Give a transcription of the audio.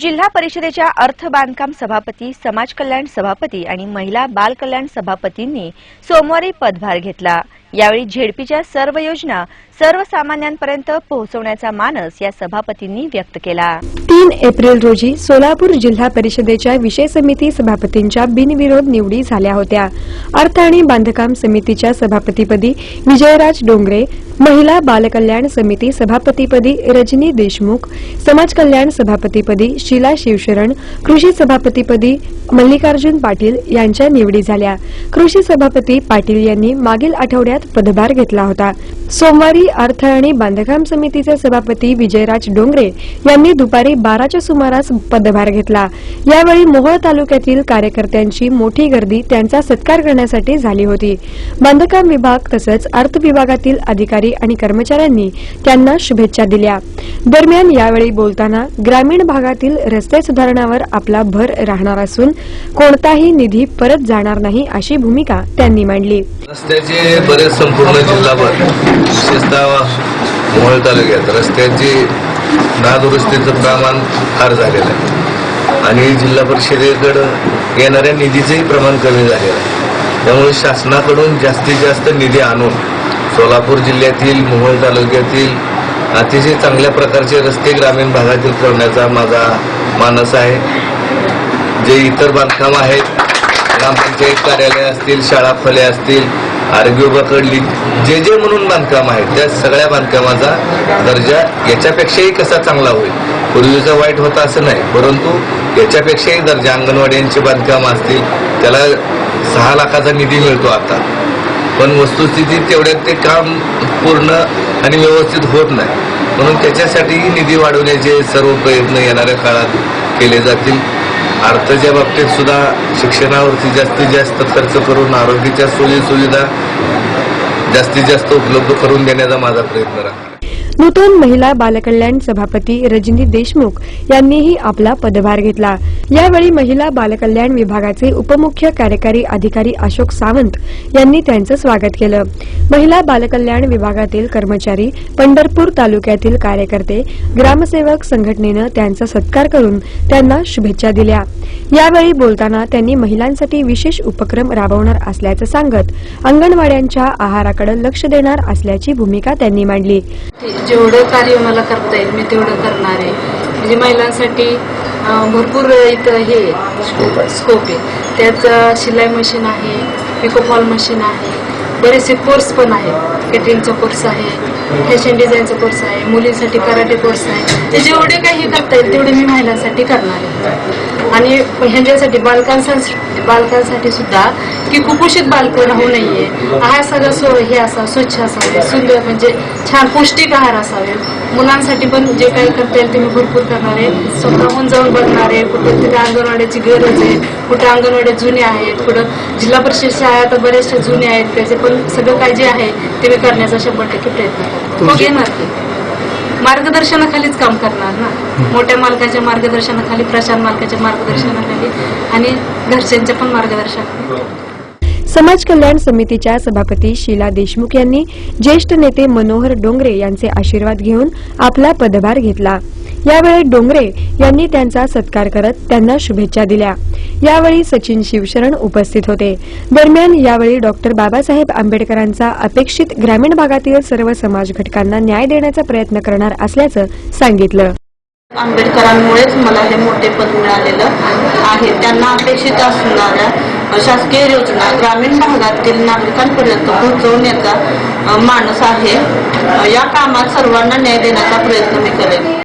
जिल्हा परिषदेच्या अर्थ बांधकाम सभापती समाज कल्याण सभापती आणि महिला बाल कल्याण सभापतींनी सोमवारी पदभार घेतला. यावेळी झेडपीच्या सर्व योजना सर्वसामान्यांपर्यंत पोहोचवण्याचा मानस या सभापतींनी व्यक्त केला. तीन एप्रिल रोजी सोलापूर जिल्हा परिषदेच्या विषय समिती सभापतींच्या बिनविरोध निवडी झाल्या होत्या. अर्थ आणि बांधकाम समितीच्या सभापतीपदी विजयराज डोंगरे महिला बालकल्याण समिती सभापतीपदी रजनी देशमुख समाज कल्याण सभापतीपदी शिला शिवशरण कृषी सभापतीपदी मल्लिकार्जुन पाटील यांच्या निवडी झाल्या. कृषी सभापती पाटील यांनी मागील आठवड्यात पदभार घेतला होता. सोमवारी अर्थ आणि बांधकाम समितीचे सभापती विजयराज डोंगरे यांनी दुपारी बाराच्या सुमारास पदभार घेतला. यावेळी मोहोळ तालुक्यातील कार्यकर्त्यांची मोठी गर्दी त्यांचा सत्कार करण्यासाठी झाली होती. बांधकाम विभाग तसंच अर्थ विभागातील अधिकारी अधिकारी आणि कर्मचाऱ्यांनी त्यांना शुभेच्छा दिल्या. दरम्यान यावेळी बोलताना ग्रामीण भागातील रस्ते सुधारणावर आपला भर राहणार असून कोणताही निधी परत जाणार नाही अशी भूमिका त्यांनी मांडली. रस्त्याचे बरेच संपूर्ण जिल्हाभर विशेषतः मोहोळ तालुक्यात रस्त्याचे नादुरुस्तीचं प्रमाण फार झालेलं आहे. आणि जिल्हा परिषदेकडं येणाऱ्या निधीचंही प्रमाण कमी झालेलं आहे. त्यामुळे शासनाकडून जास्तीत जास्त निधी आणून सोलापूर जिल्ह्यातील मोहोळ तालुक्यातील अतिशय चांगल्या प्रकारचे रस्ते ग्रामीण भागातील करण्याचा माझा मानस आहे. जे इतर बांधकाम आहेत ग्रामपंचायत कार्यालय असतील शाळा फले असतील आरोग्य पकडली जे जे म्हणून बांधकाम आहेत त्या सगळ्या बांधकामाचा दर्जा याच्यापेक्षाही कसा चांगला होईल? पूर्वीचा वाईट होता असं नाही परंतु याच्यापेक्षाही दर्जा अंगणवाड्यांचे बांधकाम असतील त्याला सहा लाखाचा निधी मिळतो आता. पण वस्तुस्थिती तेवढ्यात ते काम पूर्ण आणि व्यवस्थित होत नाही. म्हणून त्याच्यासाठीही निधी वाढवण्याचे सर्व प्रयत्न येणाऱ्या काळात केले जातील. अर्थाच्या बाबतीत सुद्धा शिक्षणावरती जास्तीत जास्त खर्च करून आरोग्याच्या सोयी सुविधा जास्तीत जास्त उपलब्ध करून देण्याचा माझा प्रयत्न राहील. नूतन महिला बालकल्याण सभापती रजनी देशमुख यांनीही आपला पदभार घेतला. यावेळी महिला बालकल्याण विभागाचे उपमुख्य कार्यकारी अधिकारी अशोक सावंत यांनी त्यांचं स्वागत केलं. महिला बालकल्याण विभागातील कर्मचारी पंढरपूर तालुक्यातील कार्यकर्ते ग्रामसेवक संघटनेनं त्यांचा सत्कार करून त्यांना शुभेच्छा दिल्या. यावेळी बोलताना त्यांनी महिलांसाठी विशेष उपक्रम राबवणार असल्याचं सांगत अंगणवाड्यांच्या आहाराकडे लक्ष देणार असल्याची भूमिका त्यांनी मांडली. जेवढं कार्य मला करता येईल मी तेवढं करणार आहे. म्हणजे महिलांसाठी भरपूर इथं हे स्कोप आहे. त्यात शिलाई मशीन आहे पिकोफॉल मशीन आहे बरेचसे कोर्स पण आहेत. केटरिंगचा कोर्स आहे फॅशन डिझाईनचा कोर्स आहे मुलींसाठी कराटे कोर्स आहे. ते जेवढे काही करता येईल तेवढे मी महिलांसाठी करणार आहे. आणि ह्यांच्यासाठी बालकांसाठी बालकांसाठी सुद्धा की कुपोषित बालकं राहू नये. आहार सगळं सो हे असा स्वच्छ असावे सुंदर म्हणजे छान पौष्टिक आहार असावे. मुलांसाठी पण जे काही करता येईल ते मी भरपूर करणार आहे स्वतःहून जाऊन बघणार आहे कुठं तिथे अंगणवाड्याची गरज आहे कुठं अंगणवाड्या जुन्या आहेत कुठं जिल्हा परिषद शाळा आता बऱ्याचशा जुन्या आहेत त्याचे पण सगळं काय जे आहे ते मी करण्याचा शंभर टक्के प्रयत्न करतो. घेणार की मार्गदर्शनाखालीच काम करणार ना. मोठ्या मालकाच्या मार्गदर्शनाखाली प्रशांत मालकाच्या मार्गदर्शनाखाली आणि घरच्यांच्या पण मार्गदर्शनाखाली. समाज कल्याण समितीच्या सभापती शीला देशमुख यांनी ज्येष्ठ नेते मनोहर डोंगरे यांचे आशीर्वाद घेऊन आपला पदभार घेतला. यावेळी डोंगरे यांनी त्यांचा सत्कार करत त्यांना शुभेच्छा दिल्या. यावेळी सचिन शिवशरण उपस्थित होते. दरम्यान यावेळी डॉक्टर बाबासाहेब आंबेडकरांचा अपेक्षित ग्रामीण भागातील सर्व समाज घटकांना न्याय देण्याचा प्रयत्न करणार असल्याचं सांगितलं. आंबेडकरांमुळेच मला हे मोठे पद मिळालेलं आहे. त्यांना अपेक्षित असणाऱ्या शासकीय योजना ग्रामीण भागातील नागरिकांपर्यंत पोहोचवण्याचा येता माणूस आहे. या कामात सर्वांना न्याय देण्याचा प्रयत्न मी करेन.